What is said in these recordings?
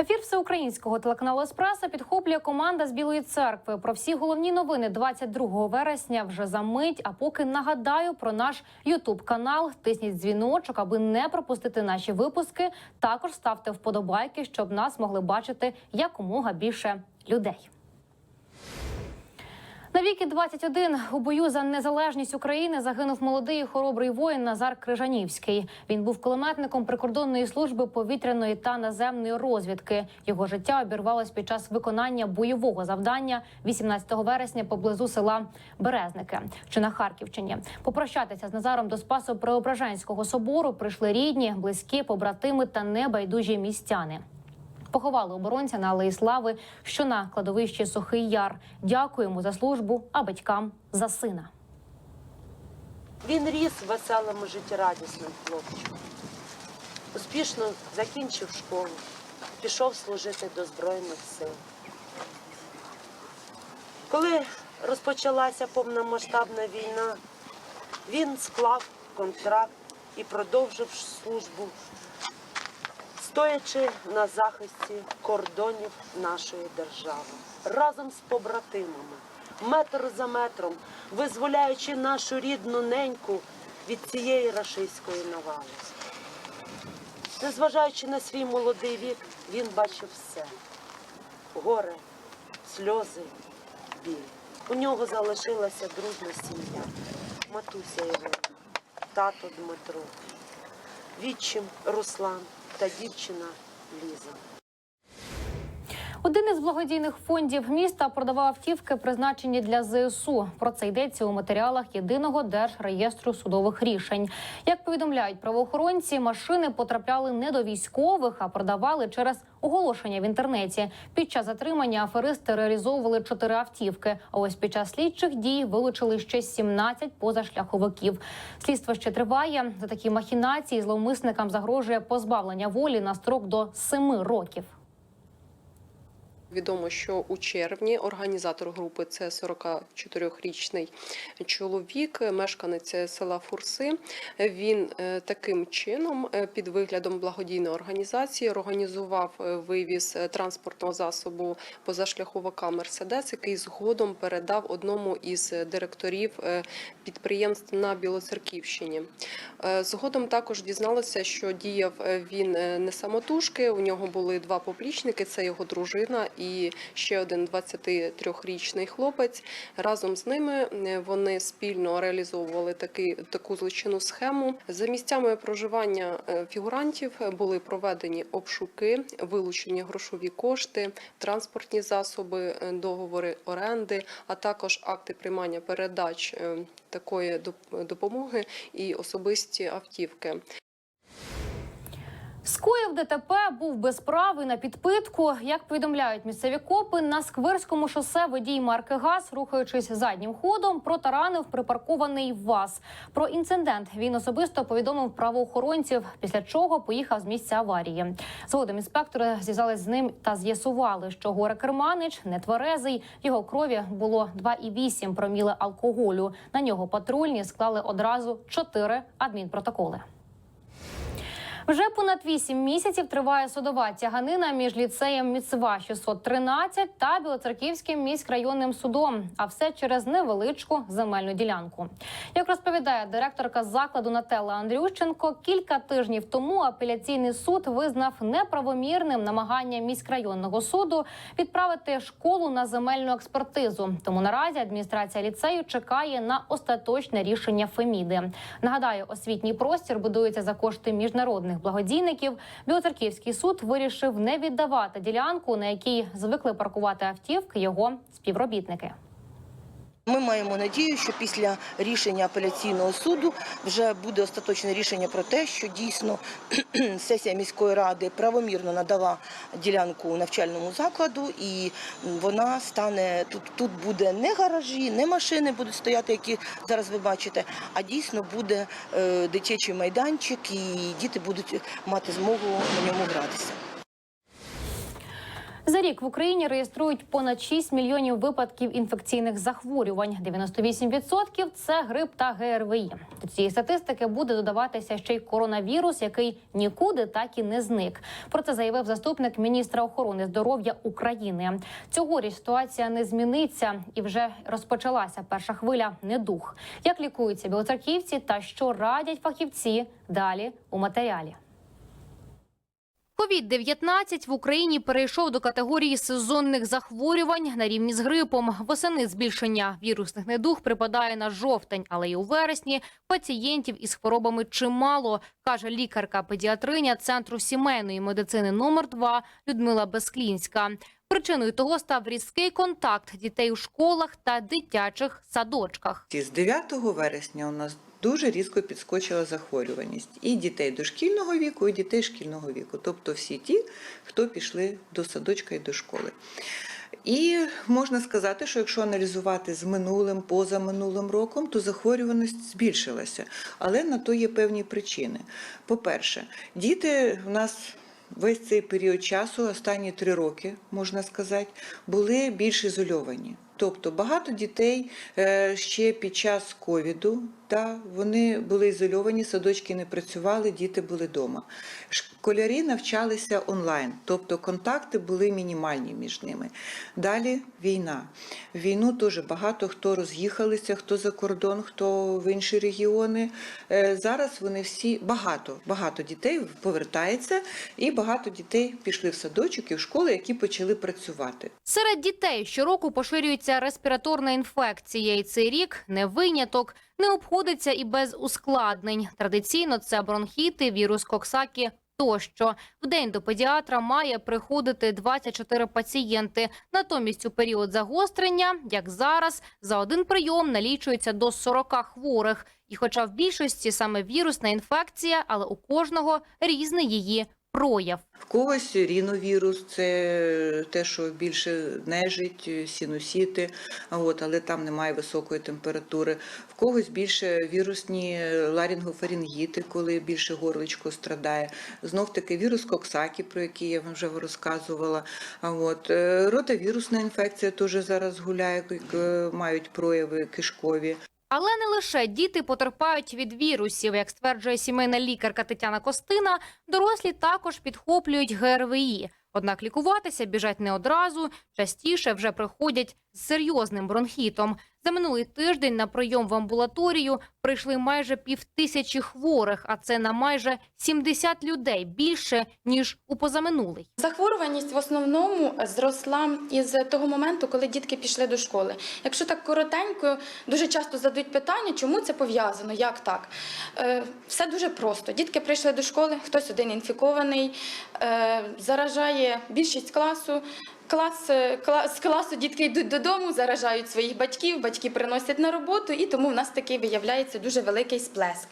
Ефір всеукраїнського телеканалу Еспресо підхоплює команда з Білої церкви. Про всі головні новини 22 вересня вже за мить. А поки нагадаю про наш Ютуб канал. Тисніть дзвіночок, аби не пропустити наші випуски. Також ставте вподобайки, щоб нас могли бачити якомога більше людей. На віки 21 у бою за незалежність України загинув молодий і хоробрий воїн Назар Крижанівський. Він був кулеметником прикордонної служби повітряної та наземної розвідки. Його життя обірвалось під час виконання бойового завдання 18 вересня поблизу села Березники, що на Харківщині. Попрощатися з Назаром до Спасо Преображенського собору прийшли рідні, близькі, побратими та небайдужі містяни. Поховали оборонця на Алеї Слави, що на кладовищі Сухий Яр. Дякуємо за службу, а батькам за сина. Він ріс веселим і життєрадісним хлопчиком. Успішно закінчив школу, пішов служити до Збройних сил. Коли розпочалася повномасштабна війна, він склав контракт і продовжив службу, стоячи на захисті кордонів нашої держави разом з побратимами, метр за метром, визволяючи нашу рідну неньку від цієї рашистської навали. Незважаючи на свій молодий вік, він бачив все: горе, сльози, біль. У нього залишилася дружна сім'я, матуся Ірина, тато Дмитро, відчим Руслан та дівчина Ліза. Один із благодійних фондів міста продавав автівки, призначені для ЗСУ. Про це йдеться у матеріалах єдиного держреєстру судових рішень. Як повідомляють правоохоронці, машини потрапляли не до військових, а продавали через оголошення в інтернеті. Під час затримання аферисти реалізовували чотири автівки. А ось під час слідчих дій вилучили ще 17 позашляховиків. Слідство ще триває. За такі махінації зловмисникам загрожує позбавлення волі на строк до 7 років. Відомо, що у червні організатор групи це 44-річний чоловік, мешканець села Фурси. Він е, таким чином е, під виглядом благодійної організації організував е, вивіз транспортного засобу позашляховика Мерседес, який згодом передав одному із директорів підприємств на Білоцерківщині. Згодом також дізналося, що діяв він не самотужки. У нього були два поплічники: це його дружина і ще один 23-річний хлопець. Разом з ними е, вони спільно реалізовували таки, таку злочинну схему. За місцями проживання е, фігурантів е, були проведені обшуки, вилучені грошові кошти, транспортні засоби, договори оренди, а також акти приймання передач такої доп- допомоги і особисті автівки. Скоїв ДТП був без прав і на підпитку. Як повідомляють місцеві копи, на скверському шосе водій марки ГАЗ, рухаючись заднім ходом, протаранив припаркований ВАЗ. Про інцидент він особисто повідомив правоохоронців, після чого поїхав з місця аварії. Згодом інспектори зв'язались з ним та з'ясували, що горе Керманич не тверезий. В його крові було 2,8 проміли алкоголю. На нього патрульні склали одразу чотири адмінпротоколи. Вже понад вісім місяців триває судова тяганина між ліцеєм Міцва 613 та Білоцерківським міськрайонним судом. А все через невеличку земельну ділянку. Як розповідає директорка закладу Нателла Андрющенко, кілька тижнів тому апеляційний суд визнав неправомірним намагання міськрайонного суду відправити школу на земельну експертизу. Тому наразі адміністрація ліцею чекає на остаточне рішення Феміди. Нагадаю, освітній простір будується за кошти міжнародних благодійників. Білоцерківський суд вирішив не віддавати ділянку, на якій звикли паркувати автівки його співробітники. Ми маємо надію, що після рішення апеляційного суду вже буде остаточне рішення про те, що дійсно сесія міської ради правомірно надала ділянку навчальному закладу, і вона стане тут. Тут буде не гаражі, не машини будуть стояти, які зараз ви бачите, а дійсно буде е, дитячий майданчик, і діти будуть мати змогу на ньому гратися. За рік в Україні реєструють понад 6 мільйонів випадків інфекційних захворювань. 98% – це грип та ГРВІ. До цієї статистики буде додаватися ще й коронавірус, який нікуди так і не зник. Про це заявив заступник міністра охорони здоров'я України. Цьогоріч ситуація не зміниться і вже розпочалася перша хвиля недух. Як лікуються білоцерківці та що радять фахівці далі у матеріалі. Ковід-19 в Україні перейшов до категорії сезонних захворювань на рівні з грипом. Восени збільшення вірусних недуг припадає на жовтень, але й у вересні пацієнтів із хворобами чимало, каже лікарка-педіатриня Центру сімейної медицини номер 2 Людмила Безклінська. Причиною того став різкий контакт дітей у школах та дитячих садочках. З 9 вересня у нас дуже різко підскочила захворюваність і дітей дошкільного віку, і дітей шкільного віку, тобто всі ті, хто пішли до садочка і до школи. І можна сказати, що якщо аналізувати з минулим, позаминулим роком, то захворюваність збільшилася. Але на то є певні причини. По-перше, діти в нас весь цей період часу, останні три роки, можна сказати, були більш ізольовані. Тобто багато дітей е, ще під час ковіду, та, вони були ізольовані, садочки не працювали, діти були вдома. Школярі навчалися онлайн, тобто контакти були мінімальні між ними. Далі війна. Війну теж багато хто роз'їхалися, хто за кордон, хто в інші регіони. Е, Зараз вони всі багато, багато дітей повертається, і багато дітей пішли в садочок і в школи, які почали працювати. Серед дітей щороку поширюється респіраторна інфекція, і цей рік не виняток. Не обходиться і без ускладнень. Традиційно це бронхіти, вірус Коксакі тощо. В день до педіатра має приходити 24 пацієнти. Натомість у період загострення, як зараз, за один прийом налічується до 40 хворих. І хоча в більшості саме вірусна інфекція, але у кожного різний її прояв. В когось ріновірус, це те, що більше нежить, синусіти, а от, але там немає високої температури. В когось більше вірусні ларінгофарингіти, коли більше горличко страдає. Знов таки вірус Коксакі, про який я вам вже розказувала. От, е, ротавірусна інфекція теж зараз гуляє, е, мають прояви кишкові. Але не лише діти потерпають від вірусів, як стверджує сімейна лікарка Тетяна Костина, дорослі також підхоплюють ГРВІ. Однак лікуватися біжать не одразу, частіше вже приходять з серйозним бронхітом. За минулий тиждень на прийом в амбулаторію прийшли майже півтисячі хворих, а це на майже 70 людей більше ніж у позаминулий. Захворюваність в основному зросла із того моменту, коли дітки пішли до школи. Якщо так коротенько, дуже часто задають питання, чому це пов'язано, як так. Е, Все дуже просто. Дітки прийшли до школи, хтось один інфікований, е, заражає більшість класу. Клас, е, кла- з класу дітки йдуть додому, заражають своїх батьків, батьки приносять на роботу, і тому в нас такий виявляється дуже великий сплеск.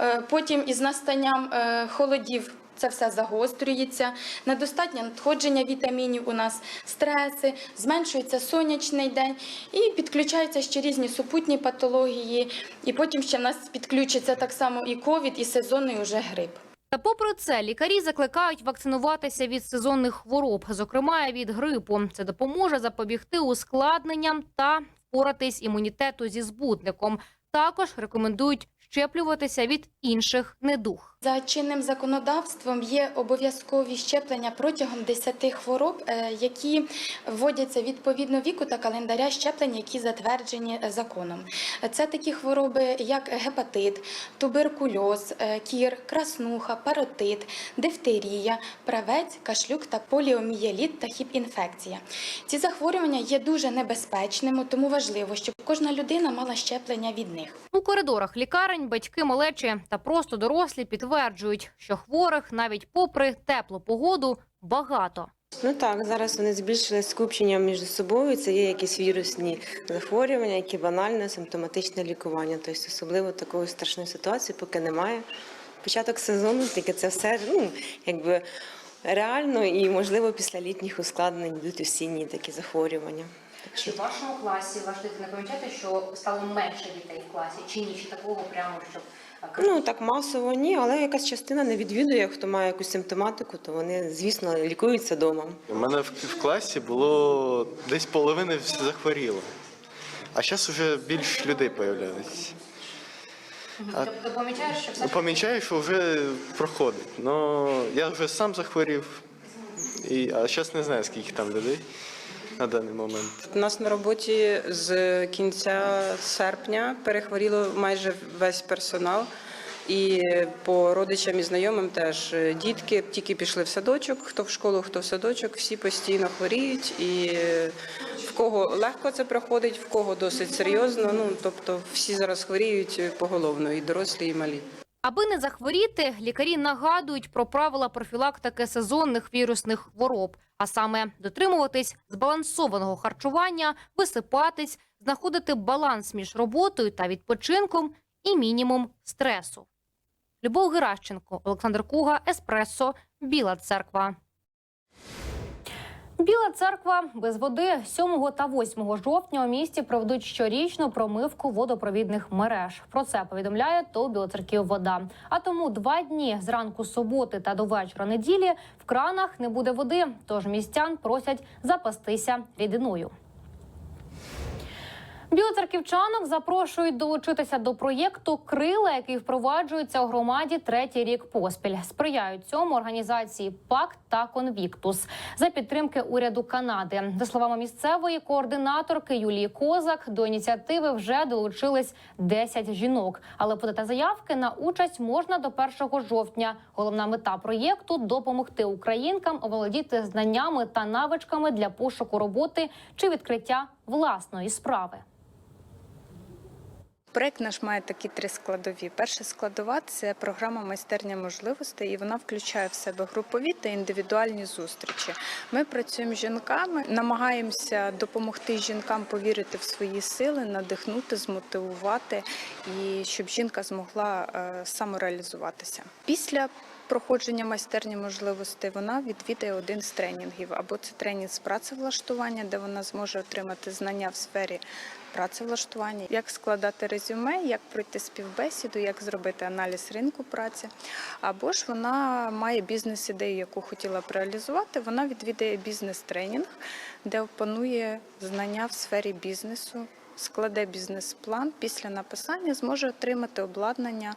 Е, Потім із настанням е, холодів це все загострюється, недостатнє надходження вітамінів у нас, стреси, зменшується сонячний день і підключаються ще різні супутні патології. І потім ще в нас підключиться так само і ковід, і сезонний уже грип. Та попри це, лікарі закликають вакцинуватися від сезонних хвороб, зокрема від грипу. Це допоможе запобігти ускладненням та впоратись імунітету зі збудником. Також рекомендують щеплюватися від інших недуг. За чинним законодавством є обов'язкові щеплення протягом 10 хвороб, е, які вводяться відповідно віку та календаря щеплень, які затверджені е, законом. Це такі хвороби, як гепатит, туберкульоз, е, кір, краснуха, паротит, дифтерія, правець, кашлюк та поліомієліт та хіпінфекція. Ці захворювання є дуже небезпечними, тому важливо, щоб кожна людина мала щеплення від них. У коридорах лікарень батьки малечі та просто дорослі підтверджують, що хворих навіть попри теплу погоду багато. Ну так, зараз вони збільшили скупчення між собою. Це є якісь вірусні захворювання, які банальне симптоматичне лікування. Тобто, особливо такої страшної ситуації, поки немає. Початок сезону, тільки це все ну якби реально і можливо після літніх ускладнень йдуть осінні такі захворювання. Чи в вашому класі ваш дитина помічаєте, що стало менше дітей в класі? Чи ні? Чи такого прямо щоб Ну так масово ні, але якась частина не відвідує. Хто має якусь симптоматику, то вони, звісно, лікуються вдома. У мене в, в класі було десь половини захворіло. А зараз вже більш людей з'являється. а- тобто помічаєш, що все Помічаю, що вже проходить. Ну, я вже сам захворів, і, а зараз не знаю, скільки там людей на даний момент. У нас на роботі з кінця серпня перехворіло майже весь персонал. І по родичам і знайомим теж дітки тільки пішли в садочок, хто в школу, хто в садочок, всі постійно хворіють. І в кого легко це проходить, в кого досить серйозно. Ну тобто всі зараз хворіють поголовно, і дорослі, і малі. Аби не захворіти, лікарі нагадують про правила профілактики сезонних вірусних хвороб, а саме дотримуватись збалансованого харчування, висипатись, знаходити баланс між роботою та відпочинком і мінімум стресу. Любов Геращенко, Олександр Куга, Еспресо, Біла Церква. Біла церква без води 7 та 8 жовтня у місті проведуть щорічну промивку водопровідних мереж. Про це повідомляє ТОВ Білоцерків вода. А тому два дні зранку суботи та до вечора неділі в кранах не буде води. Тож містян просять запастися рідиною. Білоцерківчанок запрошують долучитися до проєкту Крила, який впроваджується у громаді третій рік поспіль. Сприяють цьому організації Пакт та Конвіктус за підтримки уряду Канади. За словами місцевої координаторки Юлії Козак, до ініціативи вже долучились 10 жінок. Але подати заявки на участь можна до 1 жовтня. Головна мета проєкту допомогти українкам оволодіти знаннями та навичками для пошуку роботи чи відкриття власної справи. Проект наш має такі три складові. Перша складова це програма майстерня можливостей, і вона включає в себе групові та індивідуальні зустрічі. Ми працюємо з жінками, намагаємося допомогти жінкам повірити в свої сили, надихнути, змотивувати і щоб жінка змогла е, самореалізуватися. Після проходження майстерні можливостей вона відвідає один з тренінгів, або це тренінг з працевлаштування, де вона зможе отримати знання в сфері працевлаштування, як складати резюме, як пройти співбесіду, як зробити аналіз ринку праці. Або ж вона має бізнес-ідею, яку хотіла б реалізувати. Вона відвідає бізнес-тренінг, де опанує знання в сфері бізнесу, складе бізнес-план. Після написання зможе отримати обладнання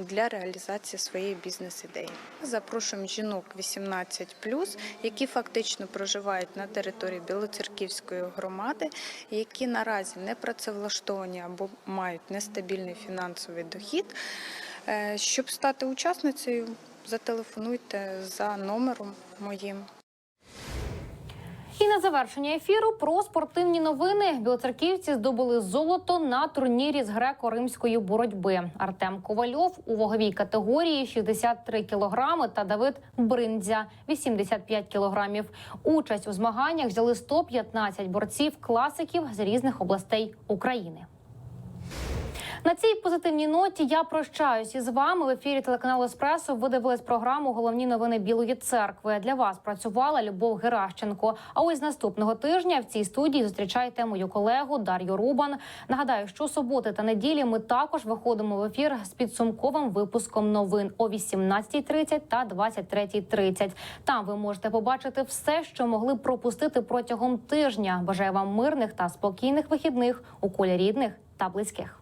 для реалізації своєї бізнес-ідеї. Запрошуємо жінок 18+, які фактично проживають на території Білоцерківської громади, які наразі не працевлаштовані або мають нестабільний фінансовий дохід. Е, Щоб стати учасницею, зателефонуйте за номером моїм. І на завершення ефіру про спортивні новини. Білоцерківці здобули золото на турнірі з греко-римської боротьби. Артем Ковальов у ваговій категорії 63 кілограми та Давид Бриндзя 85 кілограмів. Участь у змаганнях взяли 115 борців класиків з різних областей України. На цій позитивній ноті я прощаюсь із вами. В ефірі телеканалу Еспресо ви дивились програму Головні новини Білої церкви. Для вас працювала Любов Геращенко. А ось наступного тижня в цій студії зустрічайте мою колегу Дар'ю Рубан. Нагадаю, що суботи та неділі ми також виходимо в ефір з підсумковим випуском новин о 18.30 та 23.30. Там ви можете побачити все, що могли пропустити протягом тижня. Бажаю вам мирних та спокійних вихідних у колі рідних та близьких.